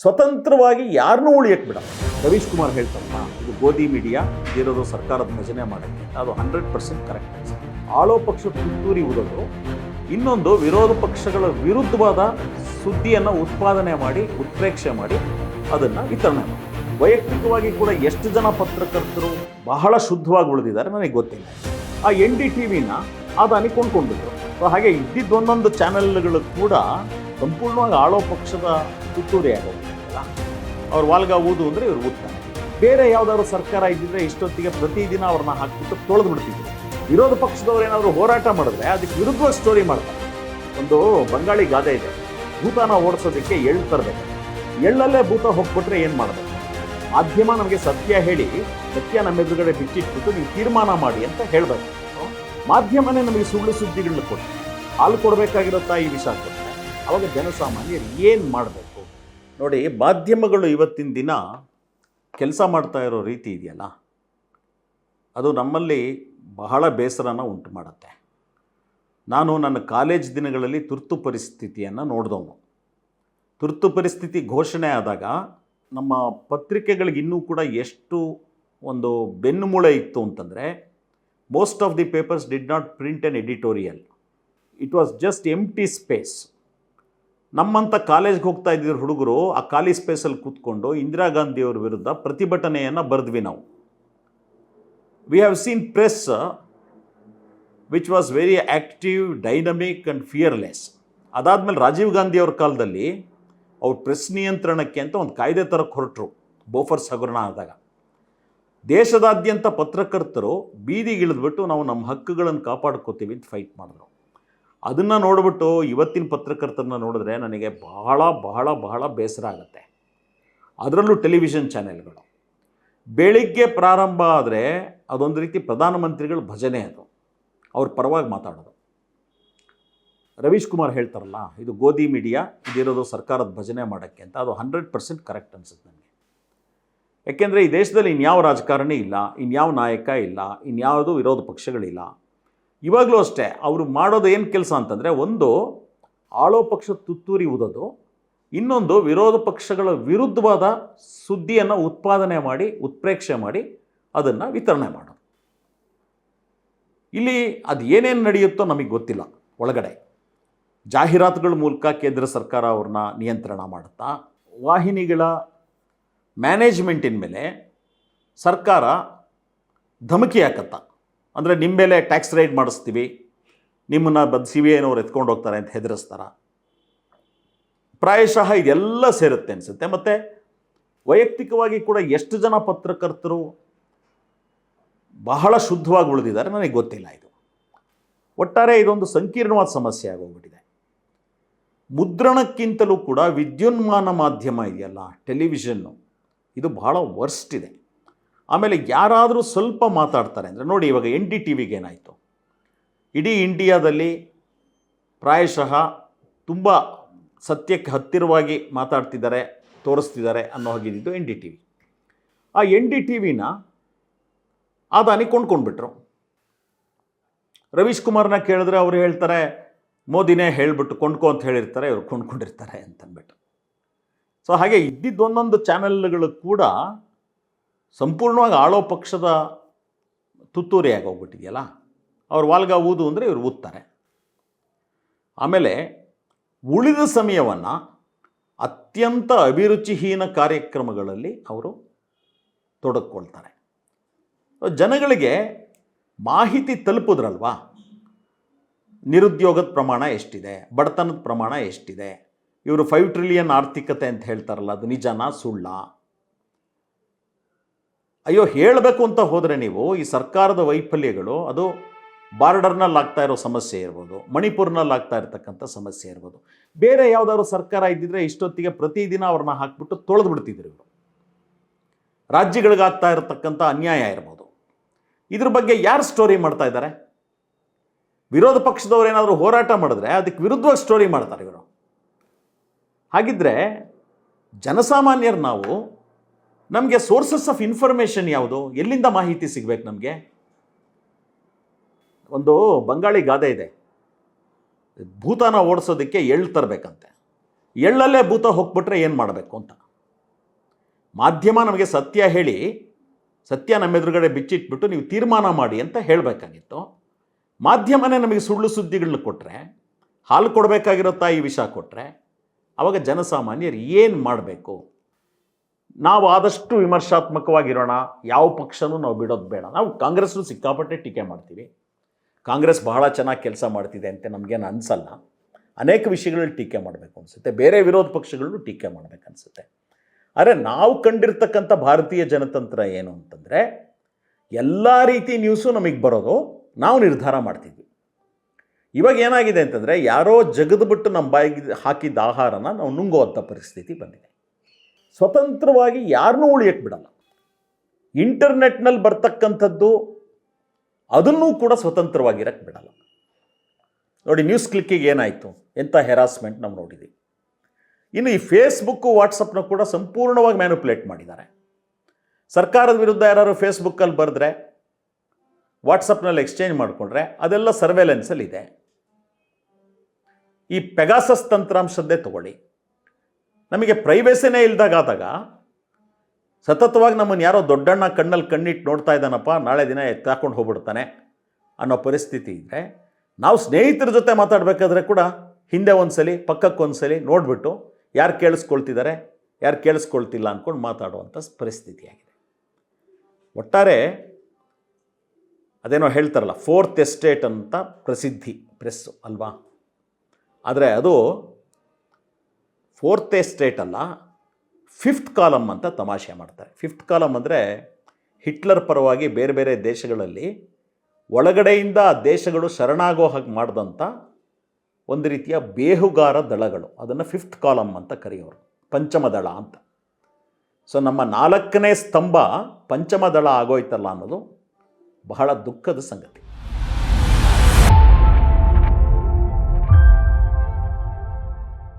ಸ್ವತಂತ್ರವಾಗಿ ಯಾರನ್ನೂ ಉಳಿಯಕ್ಕೆ ಬಿಡ ರವೀಶ್ ಕುಮಾರ್ ಹೇಳ್ತಾರಲ್ಲ, ಇದು ಗೋಧಿ ಮೀಡಿಯಾ ಇರೋದು ಸರ್ಕಾರದ ಭಜನೆ ಮಾಡೋಕ್ಕೆ. ಅದು ಹಂಡ್ರೆಡ್ ಪರ್ಸೆಂಟ್ ಕರೆಕ್ಟ್ ಆಳೋ ಪಕ್ಷ ತುತ್ತೂರಿ ಉದೋದು ಇನ್ನೊಂದು ವಿರೋಧ ಪಕ್ಷಗಳ ವಿರುದ್ಧವಾದ ಸುದ್ದಿಯನ್ನು ಉತ್ಪಾದನೆ ಮಾಡಿ, ಉತ್ಪ್ರೇಕ್ಷೆ ಮಾಡಿ ಅದನ್ನು ವಿತರಣೆ ಮಾಡಿ. ವೈಯಕ್ತಿಕವಾಗಿ ಕೂಡ ಎಷ್ಟು ಜನ ಪತ್ರಕರ್ತರು ಬಹಳ ಶುದ್ಧವಾಗಿ ಉಳಿದಿದ್ದಾರೆ ನನಗೆ ಗೊತ್ತಿಲ್ಲ. ಆ ಎನ್ ಡಿ ಟಿ ವಿನ ಅದಾನಿ ಕೊಂಡ್ಕೊಂಡ್ಬಿಟ್ರು ಹಾಗೆ ಇದ್ದಿದ್ದೊಂದೊಂದು ಚಾನೆಲ್ಗಳು ಕೂಡ ಸಂಪೂರ್ಣವಾಗಿ ಆಳೋ ಪಕ್ಷದ ತುತ್ತೂರಿ ಆಗೋಗ್ಬಿಟ್ಟಿಲ್ಲ ಅವ್ರು ವಾಲ್ಗ ಊದು ಅಂದರೆ ಇವ್ರು ಊದ್ತಾರೆ. ಬೇರೆ ಯಾವುದಾದ್ರು ಸರ್ಕಾರ ಇದ್ದಿದ್ರೆ ಇಷ್ಟೊತ್ತಿಗೆ ಪ್ರತಿದಿನ ಅವ್ರನ್ನ ಹಾಕ್ಬಿಟ್ಟು ತೊಳೆದು ಬಿಡ್ತಿದ್ರು. ವಿರೋಧ ಪಕ್ಷದವ್ರು ಏನಾದರೂ ಹೋರಾಟ ಮಾಡಿದ್ರೆ ಅದಕ್ಕೆ ವಿರುದ್ಧವಾಗಿ ಸ್ಟೋರಿ ಮಾಡ್ತಾರೆ. ಒಂದು ಬಂಗಾಳಿ ಗಾದೆ ಇದೆ. ಭೂತಾನ ಓಡಿಸೋದಕ್ಕೆ ಎಳ್ಳು ತರಬೇಕು. ಎಳ್ಳಲ್ಲೇ ಭೂತ ಹೋಗ್ಬಿಟ್ರೆ ಏನು ಮಾಡಬೇಕು? ಮಾಧ್ಯಮ ನಮಗೆ ಸತ್ಯ ಹೇಳಿ, ಸತ್ಯ ನಮ್ಮ ಎದುರುಗಡೆ ಬಿಚ್ಚಿಟ್ಬಿಟ್ಟು ನೀವು ತೀರ್ಮಾನ ಮಾಡಿ ಅಂತ ಹೇಳಬೇಕು. ಮಾಧ್ಯಮನೇ ನಮಗೆ ಸುಳ್ಳು ಸುದ್ದಿಗಳನ್ನ ಕೊಟ್ಟು ಹಾಲು ಕೊಡಬೇಕಾಗಿರೋ ಈ ವಿಷಯ ಕೊಟ್ಟರೆ ಅವಾಗ ಜನಸಾಮಾನ್ಯರು ಏನು ಮಾಡಬೇಕು? ನೋಡಿ, ಮಾಧ್ಯಮಗಳು ಇವತ್ತಿನ ದಿನ ಕೆಲಸ ಮಾಡ್ತಾ ಇರೋ ರೀತಿ ಇದೆಯಲ್ಲ? ಅದು ನಮ್ಮಲ್ಲಿ ಬಹಳ ಬೇಸರನ ಉಂಟು ಮಾಡುತ್ತೆ. ನಾನು ನನ್ನ ಕಾಲೇಜ್ ದಿನಗಳಲ್ಲಿ ತುರ್ತು ಪರಿಸ್ಥಿತಿಯನ್ನು ನೋಡಿದವನು. ತುರ್ತು ಪರಿಸ್ಥಿತಿ ಘೋಷಣೆ ಆದಾಗ ನಮ್ಮ ಪತ್ರಿಕೆಗಳಿಗೆ ಇನ್ನೂ ಕೂಡ ಎಷ್ಟು ಒಂದು ಬೆನ್ನುಮೂಳೆ ಇತ್ತು ಅಂತಂದರೆ most of the papers did not print an editorial it was just empty space ನಮ್ಮಂಥ ಕಾಲೇಜ್ಗೆ ಹೋಗ್ತಾ ಇದ್ದಿದ್ದ ಹುಡುಗರು ಆ ಖಾಲಿ ಸ್ಪೇಸಲ್ಲಿ ಕೂತ್ಕೊಂಡು ಇಂದಿರಾ ಗಾಂಧಿಯವ್ರ ವಿರುದ್ಧ ಪ್ರತಿಭಟನೆಯನ್ನು ಬರೆದ್ವಿ ನಾವು. We have seen press which was very active dynamic and fearless ಅದಾದಮೇಲೆ ರಾಜೀವ್ ಗಾಂಧಿ ಅವ್ರ ಕಾಲದಲ್ಲಿ ಅವ್ರು ಪ್ರೆಸ್ ನಿಯಂತ್ರಣಕ್ಕೆ ಅಂತ ಒಂದು ಕಾಯ್ದೆ ತರಕ್ಕೆ ಹೊರಟರು ಬೋಫರ್ಸ್ ಹಗರಣ ಆದಾಗ. ದೇಶದಾದ್ಯಂತ ಪತ್ರಕರ್ತರು ಬೀದಿಗಿಳಿದ್ಬಿಟ್ಟು ನಾವು ನಮ್ಮ ಹಕ್ಕುಗಳನ್ನು ಕಾಪಾಡ್ಕೋತೀವಿ ಅಂತ ಫೈಟ್ ಮಾಡಿದ್ರು. ಅದನ್ನು ನೋಡಿಬಿಟ್ಟು ಇವತ್ತಿನ ಪತ್ರಕರ್ತರನ್ನ ನೋಡಿದ್ರೆ ನನಗೆ ಬಹಳ ಬಹಳ ಬಹಳ ಬೇಸರ ಆಗುತ್ತೆ. ಅದರಲ್ಲೂ ಟೆಲಿವಿಷನ್ ಚಾನೆಲ್ಗಳು. ಬೆಳಿಗ್ಗೆ ಪ್ರಾರಂಭ ಆದರೆ ಅದೊಂದು ರೀತಿ ಪ್ರಧಾನಮಂತ್ರಿಗಳ ಭಜನೆ ಅದು. ಅವ್ರ ಪರವಾಗಿ ಮಾತಾಡೋದು. ರವೀಶ್ ಕುಮಾರ್ ಹೇಳ್ತಾರಲ್ಲ, ಇದು ಗೋಧಿ ಮೀಡಿಯಾ, ಇದಿರೋದು ಸರ್ಕಾರದ ಭಜನೆ ಮಾಡೋಕ್ಕೆ ಅಂತ. ಅದು ಹಂಡ್ರೆಡ್ ಪರ್ಸೆಂಟ್ ಕರೆಕ್ಟ್ ಅನ್ಸುತ್ತೆ ನನಗೆ. ಯಾಕೆಂದರೆ ಈ ದೇಶದಲ್ಲಿ ಇನ್ಯಾವ ರಾಜಕಾರಣಿ ಇಲ್ಲ, ಇನ್ಯಾವ ನಾಯಕ ಇಲ್ಲ, ಇನ್ಯಾವುದೂ ವಿರೋಧ ಪಕ್ಷಗಳಿಲ್ಲ. ಇವಾಗಲೂ ಅಷ್ಟೇ, ಅವರು ಮಾಡೋದು ಏನು ಕೆಲಸ ಅಂತಂದರೆ ಒಂದು ಆಳೋ ಪಕ್ಷ ತುತ್ತೂರಿ ಊದೋದು ಇನ್ನೊಂದು ವಿರೋಧ ಪಕ್ಷಗಳ ವಿರುದ್ಧವಾದ ಸುದ್ದಿಯನ್ನು ಉತ್ಪಾದನೆ ಮಾಡಿ, ಉತ್ಪ್ರೇಕ್ಷೆ ಮಾಡಿ ಅದನ್ನು ವಿತರಣೆ ಮಾಡೋದು. ಇಲ್ಲಿ ಅದು ಏನೇನು ನಡೆಯುತ್ತೋ ನಮಗೆ ಗೊತ್ತಿಲ್ಲ, ಒಳಗಡೆ. ಜಾಹೀರಾತುಗಳ ಮೂಲಕ ಕೇಂದ್ರ ಸರ್ಕಾರ ಅವ್ರನ್ನ ನಿಯಂತ್ರಣ ಮಾಡುತ್ತಾ, ವಾಹಿನಿಗಳ ಮ್ಯಾನೇಜ್ಮೆಂಟಿನ ಮೇಲೆ ಸರ್ಕಾರ ಧಮಕಿ ಹಾಕತ್ತ ಅಂದರೆ ನಿಮ್ಮ ಮೇಲೆ ಟ್ಯಾಕ್ಸ್ ರೈಡ್ ಮಾಡಿಸ್ತೀವಿ, ನಿಮ್ಮನ್ನು ಬದ್ ಸಿ ಬಿ ಐನವ್ರು ಎತ್ಕೊಂಡು ಹೋಗ್ತಾರೆ ಅಂತ ಹೆದರಿಸ್ತಾರ. ಪ್ರಾಯಶಃ ಇದೆಲ್ಲ ಸೇರುತ್ತೆ ಅನಿಸುತ್ತೆ. ಮತ್ತು ವೈಯಕ್ತಿಕವಾಗಿ ಕೂಡ ಎಷ್ಟು ಜನ ಪತ್ರಕರ್ತರು ಬಹಳ ಶುದ್ಧವಾಗಿ ಉಳಿದಿದ್ದಾರೆ ನನಗೆ ಗೊತ್ತಿಲ್ಲ ಇದು. ಒಟ್ಟಾರೆ ಇದೊಂದು ಸಂಕೀರ್ಣವಾದ ಸಮಸ್ಯೆ ಆಗೋಗ್ಬಿಟ್ಟಿದೆ. ಮುದ್ರಣಕ್ಕಿಂತಲೂ ಕೂಡ ವಿದ್ಯುನ್ಮಾನ ಮಾಧ್ಯಮ ಇದೆಯಲ್ಲ, ಟೆಲಿವಿಷನ್ನು, ಇದು ಬಹಳ ವರ್ಸ್ಟ್ ಇದೆ. ಆಮೇಲೆ ಯಾರಾದರೂ ಸ್ವಲ್ಪ ಮಾತಾಡ್ತಾರೆ ಅಂದರೆ ನೋಡಿ ಇವಾಗ ಎನ್ ಡಿ ಟಿ ವಿಗೆ ಏನಾಯಿತು? ಇಡೀ ಇಂಡಿಯಾದಲ್ಲಿ ಪ್ರಾಯಶಃ ತುಂಬ ಸತ್ಯಕ್ಕೆ ಹತ್ತಿರವಾಗಿ ಮಾತಾಡ್ತಿದ್ದಾರೆ, ತೋರಿಸ್ತಿದ್ದಾರೆ ಅನ್ನೋ ಹಾಗಿದ್ದು ಎನ್ ಡಿ ಟಿ ವಿ. ಆ ಎನ್ ಡಿ ಟಿ ವಿನ ಅದಾನಿ ಕೊಂಡ್ಕೊಂಡ್ಬಿಟ್ರು. ರವೀಶ್ ಕುಮಾರ್ನ ಕೇಳಿದ್ರೆ ಅವರು ಹೇಳ್ತಾರೆ, ಮೋದಿನೇ ಹೇಳಿಬಿಟ್ಟು ಕೊಂಡ್ಕೊ ಅಂತ ಹೇಳಿರ್ತಾರೆ, ಇವರು ಕೊಂಡ್ಕೊಂಡಿರ್ತಾರೆ ಅಂತಂದ್ಬಿಟ್ಟು ಸೊ ಹಾಗೆ ಇದ್ದಿದ್ದು ಒಂದೊಂದು ಚಾನೆಲ್ಗಳು ಕೂಡ ಸಂಪೂರ್ಣವಾಗಿ ಆಳೋ ಪಕ್ಷದ ತುತ್ತೂರಿಯಾಗಿ ಹೋಗ್ಬಿಟ್ಟಿದೆಯಲ್ಲ ಅವ್ರು ವಾಲ್ಗ ಊದು ಅಂದರೆ ಇವರು ಊದ್ತಾರೆ. ಆಮೇಲೆ ಉಳಿದ ಸಮಯವನ್ನು ಅತ್ಯಂತ ಅಭಿರುಚಿಹೀನ ಕಾರ್ಯಕ್ರಮಗಳಲ್ಲಿ ಅವರು ತೊಡಗಿಕೊಳ್ತಾರೆ. ಜನಗಳಿಗೆ ಮಾಹಿತಿ ತಲುಪಿದ್ರಲ್ವಾ? ನಿರುದ್ಯೋಗದ ಪ್ರಮಾಣ ಎಷ್ಟಿದೆ? ಬಡತನದ ಪ್ರಮಾಣ ಎಷ್ಟಿದೆ? ಇವರು ಫೈವ್ ಟ್ರಿಲಿಯನ್ ಆರ್ಥಿಕತೆ ಅಂತ ಹೇಳ್ತಾರಲ್ಲ, ಅದು ನಿಜನಾ ಸುಳ್ಳ? ಅಯ್ಯೋ, ಹೇಳಬೇಕು ಅಂತ ಹೋದರೆ ನೀವು ಈ ಸರ್ಕಾರದ ವೈಫಲ್ಯಗಳು, ಅದು ಬಾರ್ಡರ್ನಲ್ಲಿ ಆಗ್ತಾ ಇರೋ ಸಮಸ್ಯೆ ಇರ್ಬೋದು ಮಣಿಪುರ್ನಲ್ಲಿ ಆಗ್ತಾ ಇರ್ತಕ್ಕಂಥ ಸಮಸ್ಯೆ ಇರ್ಬೋದು. ಬೇರೆ ಯಾವುದಾದ್ರು ಸರ್ಕಾರ ಇದ್ದಿದ್ರೆ ಇಷ್ಟೊತ್ತಿಗೆ ಪ್ರತಿದಿನ ಅವ್ರನ್ನ ಹಾಕ್ಬಿಟ್ಟು ತೊಳೆದು ಬಿಡ್ತಿದ್ರು ಇವರು. ರಾಜ್ಯಗಳಿಗಾಗ್ತಾ ಇರತಕ್ಕಂಥ ಅನ್ಯಾಯ ಇರ್ಬೋದು. ಇದ್ರ ಬಗ್ಗೆ ಯಾರು ಸ್ಟೋರಿ ಮಾಡ್ತಾ ಇದ್ದಾರೆ? ವಿರೋಧ ಪಕ್ಷದವ್ರು ಏನಾದರೂ ಹೋರಾಟ ಮಾಡಿದ್ರೆ ಅದಕ್ಕೆ ವಿರುದ್ಧವಾಗಿ ಸ್ಟೋರಿ ಮಾಡ್ತಾರೆ ಇವರು. ಹಾಗಿದ್ರೆ ಜನಸಾಮಾನ್ಯರು ನಾವು ನಮಗೆ ಸೋರ್ಸಸ್ ಆಫ್ ಇನ್ಫಾರ್ಮೇಷನ್ ಯಾವುದು? ಎಲ್ಲಿಂದ ಮಾಹಿತಿ ಸಿಗಬೇಕು ನಮಗೆ? ಒಂದು ಬಂಗಾಳಿ ಗಾದೆ ಇದೆ. ಭೂತನ ಓಡಿಸೋದಕ್ಕೆ ಎಳ್ಳು ತರಬೇಕಂತೆ. ಎಳ್ಳಲ್ಲೇ ಭೂತ ಹೋಗ್ಬಿಟ್ರೆ ಏನು ಮಾಡಬೇಕು ಅಂತ. ಮಾಧ್ಯಮ ನಮಗೆ ಸತ್ಯ ಹೇಳಿ, ಸತ್ಯ ನಮ್ಮ ಎದುರುಗಡೆ ಬಿಚ್ಚಿಟ್ಬಿಟ್ಟು ನೀವು ತೀರ್ಮಾನ ಮಾಡಿ ಅಂತ ಹೇಳಬೇಕಾಗಿತ್ತು. ಮಾಧ್ಯಮನೇ ನಮಗೆ ಸುಳ್ಳು ಸುದ್ದಿಗಳನ್ನ ಕೊಟ್ಟರೆ ಹಾಲು ಕೊಡಬೇಕಾಗಿರೋ ತಾಯಿ ವಿಷ ಕೊಟ್ಟರೆ ಆವಾಗ ಜನಸಾಮಾನ್ಯರು ಏನು ಮಾಡಬೇಕು? ನಾವು ಆದಷ್ಟು ವಿಮರ್ಶಾತ್ಮಕವಾಗಿರೋಣ. ಯಾವ ಪಕ್ಷನೂ ನಾವು ಬಿಡೋದು ಬೇಡ. ನಾವು ಕಾಂಗ್ರೆಸ್ನು ಸಿಕ್ಕಾಪಟ್ಟೆ ಟೀಕೆ ಮಾಡ್ತೀವಿ. ಕಾಂಗ್ರೆಸ್ ಬಹಳ ಚೆನ್ನಾಗಿ ಕೆಲಸ ಮಾಡ್ತಿದೆ ಅಂತ ನಮಗೇನು ಅನಿಸಲ್ಲ. ಅನೇಕ ವಿಷಯಗಳಲ್ಲಿ ಟೀಕೆ ಮಾಡಬೇಕು ಅನಿಸುತ್ತೆ. ಬೇರೆ ವಿರೋಧ ಪಕ್ಷಗಳಲ್ಲೂ ಟೀಕೆ ಮಾಡಬೇಕು ಅನಿಸುತ್ತೆ. ಆದರೆ ನಾವು ಕಂಡಿರ್ತಕ್ಕಂಥ ಭಾರತೀಯ ಜನತಂತ್ರ ಏನು ಅಂತಂದರೆ, ಎಲ್ಲ ರೀತಿ ನ್ಯೂಸು ನಮಗೆ ಬರೋದು ನಾವು ನಿರ್ಧಾರ ಮಾಡ್ತಿದ್ವಿ. ಇವಾಗ ಏನಾಗಿದೆ ಅಂತಂದರೆ, ಯಾರೋ ಜಗದ್ಬಿಟ್ಟು ನಮ್ಮ ಬಾಯಿಗೆ ಹಾಕಿದ ಆಹಾರನ ನಾವು ನುಂಗುವಂಥ ಪರಿಸ್ಥಿತಿ ಬಂದಿದೆ. ಸ್ವತಂತ್ರವಾಗಿ ಯಾರನ್ನೂ ಉಳಿಯಕ್ಕೆ ಬಿಡಲ್ಲ. ಇಂಟರ್ನೆಟ್ನಲ್ಲಿ ಬರ್ತಕ್ಕಂಥದ್ದು ಅದನ್ನೂ ಕೂಡ ಸ್ವತಂತ್ರವಾಗಿರಕ್ಕೆ ಬಿಡಲ್ಲ. ನೋಡಿ ನ್ಯೂಸ್ ಕ್ಲಿಕ್ಕಿಗೆ ಏನಾಯಿತು ಎಂಥ ಹೆರಾಸ್ಮೆಂಟ್ ನಾವು ನೋಡಿದ್ದೀವಿ. ಇನ್ನು ಈ ಫೇಸ್ಬುಕ್ಕು ವಾಟ್ಸಪ್ನ ಕೂಡ ಸಂಪೂರ್ಣವಾಗಿ ಮ್ಯಾನುಪುಲೇಟ್ ಮಾಡಿದ್ದಾರೆ. ಸರ್ಕಾರದ ವಿರುದ್ಧ ಯಾರು ಫೇಸ್ಬುಕ್ಕಲ್ಲಿ ಬರೆದ್ರೆ ವಾಟ್ಸಪ್ನಲ್ಲಿ ಎಕ್ಸ್ಚೇಂಜ್ ಮಾಡಿಕೊಂಡ್ರೆ ಅದೆಲ್ಲ ಸರ್ವೆಲೆನ್ಸಲ್ಲಿದೆ ಈ ಪೆಗಾಸಸ್ ತಂತ್ರಾಂಶದ್ದೇ ತಗೊಳ್ಳಿ. ನಮಗೆ ಪ್ರೈವೇಸಿನೇ ಇಲ್ದಾಗಾದಾಗ ಸತತವಾಗಿ ನಮ್ಮನ್ನು ಯಾರೋ ದೊಡ್ಡಣ್ಣ ಕಣ್ಣಲ್ಲಿ ಕಣ್ಣಿಟ್ಟು ನೋಡ್ತಾ ಇದ್ದಾನಪ್ಪ, ನಾಳೆ ದಿನ ಎತ್ತಾಕೊಂಡು ಹೋಗ್ಬಿಡ್ತಾನೆ ಅನ್ನೋ ಪರಿಸ್ಥಿತಿ ಇದ್ದರೆ ನಾವು ಸ್ನೇಹಿತರ ಜೊತೆ ಮಾತಾಡಬೇಕಾದ್ರೆ ಕೂಡ ಹಿಂದೆ ಒಂದ್ಸಲಿ ಪಕ್ಕಕ್ಕೊಂದ್ಸಲಿ ನೋಡಿಬಿಟ್ಟು ಯಾರು ಕೇಳಿಸ್ಕೊಳ್ತಿದ್ದಾರೆ, ಯಾರು ಕೇಳಿಸ್ಕೊಳ್ತಿಲ್ಲ ಅಂದ್ಕೊಂಡು ಮಾತಾಡುವಂಥ ಪರಿಸ್ಥಿತಿಯಾಗಿದೆ ಒಟ್ಟಾರೆ ಅದೇನೋ ಹೇಳ್ತಾರಲ್ಲ ಫೋರ್ತ್ ಎಸ್ಟೇಟ್ ಅಂತ ಪ್ರಸಿದ್ಧಿ ಪ್ರೆಸ್ಸು ಅಲ್ವಾ? ಆದರೆ ಅದು ಫೋರ್ತ್ ಸ್ಟೇಟ್ ಅಲ್ಲ ಫಿಫ್ತ್ ಕಾಲಮ್ ಅಂತ ತಮಾಷೆ ಮಾಡ್ತಾರೆ. ಫಿಫ್ತ್ ಕಾಲಮ್ ಅಂದರೆ ಹಿಟ್ಲರ್ ಪರವಾಗಿ ಬೇರೆ ಬೇರೆ ದೇಶಗಳಲ್ಲಿ ಒಳಗಡೆಯಿಂದ ದೇಶಗಳು ಶರಣಾಗೋ ಹಾಗೆ ಮಾಡಿದಂಥ ಒಂದು ರೀತಿಯ ಬೇಹುಗಾರ ದಳಗಳು. ಅದನ್ನು ಫಿಫ್ತ್ ಕಾಲಮ್ ಅಂತ ಕರೆಯೋರು. ಪಂಚಮ ದಳ ಅಂತ. ಸೊ ನಮ್ಮ ನಾಲ್ಕನೇ ಸ್ತಂಭ ಪಂಚಮ ದಳ ಆಗೋಯ್ತಲ್ಲ ಅನ್ನೋದು ಬಹಳ ದುಃಖದ ಸಂಗತಿ.